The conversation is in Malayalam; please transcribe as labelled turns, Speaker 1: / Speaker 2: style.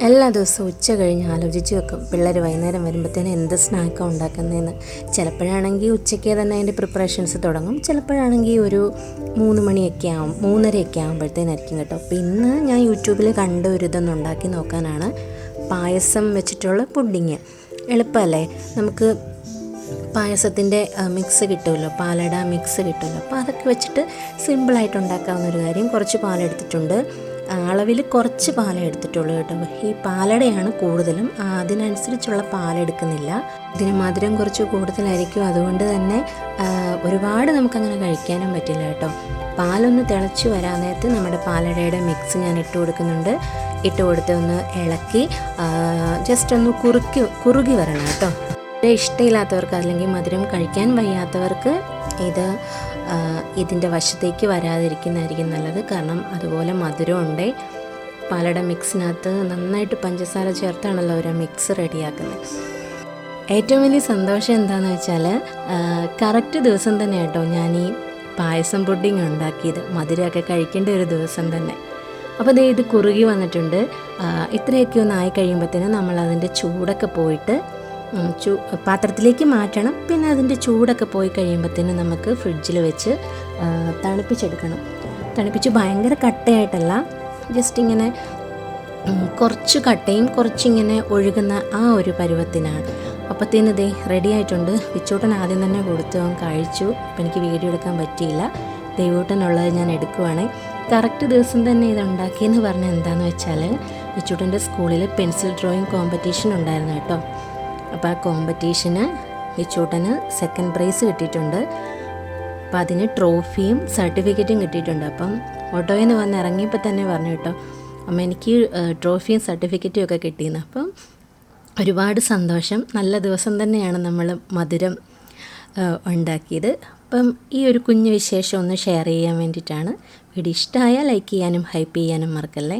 Speaker 1: എല്ലാ ദിവസവും ഉച്ച കഴിഞ്ഞ് ആലോചിച്ച് വെക്കും പിള്ളേർ വൈകുന്നേരം വരുമ്പോഴത്തേന് എന്ത് സ്നാക്കാണ് ഉണ്ടാക്കുന്നതെന്ന് ചിലപ്പോഴാണെങ്കിൽ ഉച്ചയ്ക്ക് തന്നെ അതിന്റെ പ്രിപ്പറേഷൻസ് തുടങ്ങും ചിലപ്പോഴാണെങ്കിൽ ഒരു മൂന്ന് മണിയൊക്കെ ആവും മൂന്നരയൊക്കെ ആകുമ്പോഴത്തേനായിരിക്കും കേട്ടോ. അപ്പോൾ ഇന്ന് ഞാൻ യൂട്യൂബിൽ കണ്ട ഒരു ഉണ്ടാക്കി നോക്കാനാണ് പായസം വെച്ചിട്ടുള്ള പുഡിങ്. എളുപ്പമല്ലേ നമുക്ക് പായസത്തിന്റെ മിക്സ് കിട്ടുമല്ലോ പാലട മിക്സ് കിട്ടുമല്ലോ. അപ്പോൾ അതൊക്കെ വെച്ചിട്ട് സിമ്പിളായിട്ട് ഉണ്ടാക്കാവുന്ന ഒരു കാര്യം കുറച്ച് പാലെടുത്തിട്ടുണ്ട്. അളവിൽ കുറച്ച് പാലേ എടുത്തിട്ടുള്ളൂ കേട്ടോ. ഈ പാലടയാണ് കൂടുതലും. അതിനനുസരിച്ചുള്ള പാലെടുക്കുന്നില്ല ഇതിന് മധുരം കുറച്ച് കൂടുതലായിരിക്കും. അതുകൊണ്ട് തന്നെ ഒരുപാട് നമുക്കങ്ങനെ കഴിക്കാനും പറ്റില്ല കേട്ടോ. പാലൊന്ന് തിളച്ച് വരാൻ നേരത്ത് നമ്മുടെ പാലടയുടെ മിക്സ് ഞാൻ ഇട്ട് കൊടുക്കുന്നുണ്ട്. ഇട്ട് കൊടുത്ത് ഒന്ന് ഇളക്കി ജസ്റ്റ് ഒന്ന് കുറുക്കി കുറുകി വരണം കേട്ടോ. ഇഷ്ടമില്ലാത്തവർക്ക് അല്ലെങ്കിൽ മധുരം കഴിക്കാൻ വയ്യാത്തവർക്ക് ഇത് ഇതിന്റെ വശത്തേക്ക് വരാതിരിക്കുന്നതായിരിക്കും നല്ലത്. കാരണം അതുപോലെ മധുരമുണ്ട്. പാലട മിക്സിനകത്ത് നന്നായിട്ട് പഞ്ചസാര ചേർത്താണല്ലോ ഒരു മിക്സ് റെഡിയാക്കുന്നത്. ഏറ്റവും വലിയ സന്തോഷം എന്താണെന്ന് വെച്ചാൽ കറക്റ്റ് ദിവസം തന്നെ കേട്ടോ ഞാൻ ഈ പായസം പുഡിങ് ഉണ്ടാക്കിയത്. മധുരമൊക്കെ കഴിക്കേണ്ട ഒരു ദിവസം തന്നെ. അപ്പോൾ ദേ ഇത് കുറുകി വന്നിട്ടുണ്ട്. ഇത്രയൊക്കെ ഒന്ന് ആയി കഴിയുമ്പോഴത്തേനും നമ്മൾ അതിന്റെ ചൂടൊക്കെ പോയിട്ട് ചൂ പാത്രത്തിലേക്ക് മാറ്റണം. പിന്നെ അതിന്റെ ചൂടൊക്കെ പോയി കഴിയുമ്പോഴത്തേനും നമുക്ക് ഫ്രിഡ്ജിൽ വെച്ച് തണുപ്പിച്ചെടുക്കണം. തണുപ്പിച്ച് ഭയങ്കര കട്ടയായിട്ടല്ല ജസ്റ്റ് ഇങ്ങനെ കുറച്ച് കട്ടയും കുറച്ചിങ്ങനെ ഒഴുകുന്ന ആ ഒരു പരുവത്തിനാണ്. അപ്പത്തേന് ഇതേ റെഡി ആയിട്ടുണ്ട്. വിച്ചോട്ടൻ ആദ്യം തന്നെ കൊടുത്തു അവൻ കഴിച്ചു. അപ്പം എനിക്ക് വീഡിയോ എടുക്കാൻ പറ്റിയില്ല. ദൈവൂട്ടനുള്ളത് ഞാൻ എടുക്കുവാണ്. കറക്റ്റ് ദിവസം തന്നെ ഇത് ഉണ്ടാക്കിയെന്ന് പറഞ്ഞാൽ എന്താണെന്ന് വെച്ചാൽ വിച്ചൂട്ടന്റെ സ്കൂളിൽ പെൻസിൽ ഡ്രോയിങ് കോമ്പറ്റീഷൻ ഉണ്ടായിരുന്നു കേട്ടോ. അപ്പോൾ ആ കോമ്പറ്റീഷന് വിച്ചൂട്ടന് സെക്കൻഡ് പ്രൈസ് കിട്ടിയിട്ടുണ്ട്. അപ്പം അതിന് ട്രോഫിയും സർട്ടിഫിക്കറ്റും കിട്ടിയിട്ടുണ്ട്. അപ്പം ഓട്ടോയിൽ നിന്ന് വന്ന് ഇറങ്ങിയപ്പോൾ തന്നെ പറഞ്ഞു കേട്ടോ അമ്മ എനിക്ക് ട്രോഫിയും സർട്ടിഫിക്കറ്റും ഒക്കെ കിട്ടിയെന്ന് അപ്പം ഒരുപാട് സന്തോഷം. നല്ല ദിവസം തന്നെയാണ് നമ്മൾ മധുരം ഉണ്ടാക്കിയത്. അപ്പം ഈ ഒരു കുഞ്ഞു വിശേഷം ഒന്ന് ഷെയർ ചെയ്യാൻ വേണ്ടിയിട്ടാണ്. വീഡിയോ ഇഷ്ടമായാൽ ലൈക്ക് ചെയ്യാനും ഹൈപ്പ് ചെയ്യാനും മറക്കല്ലേ?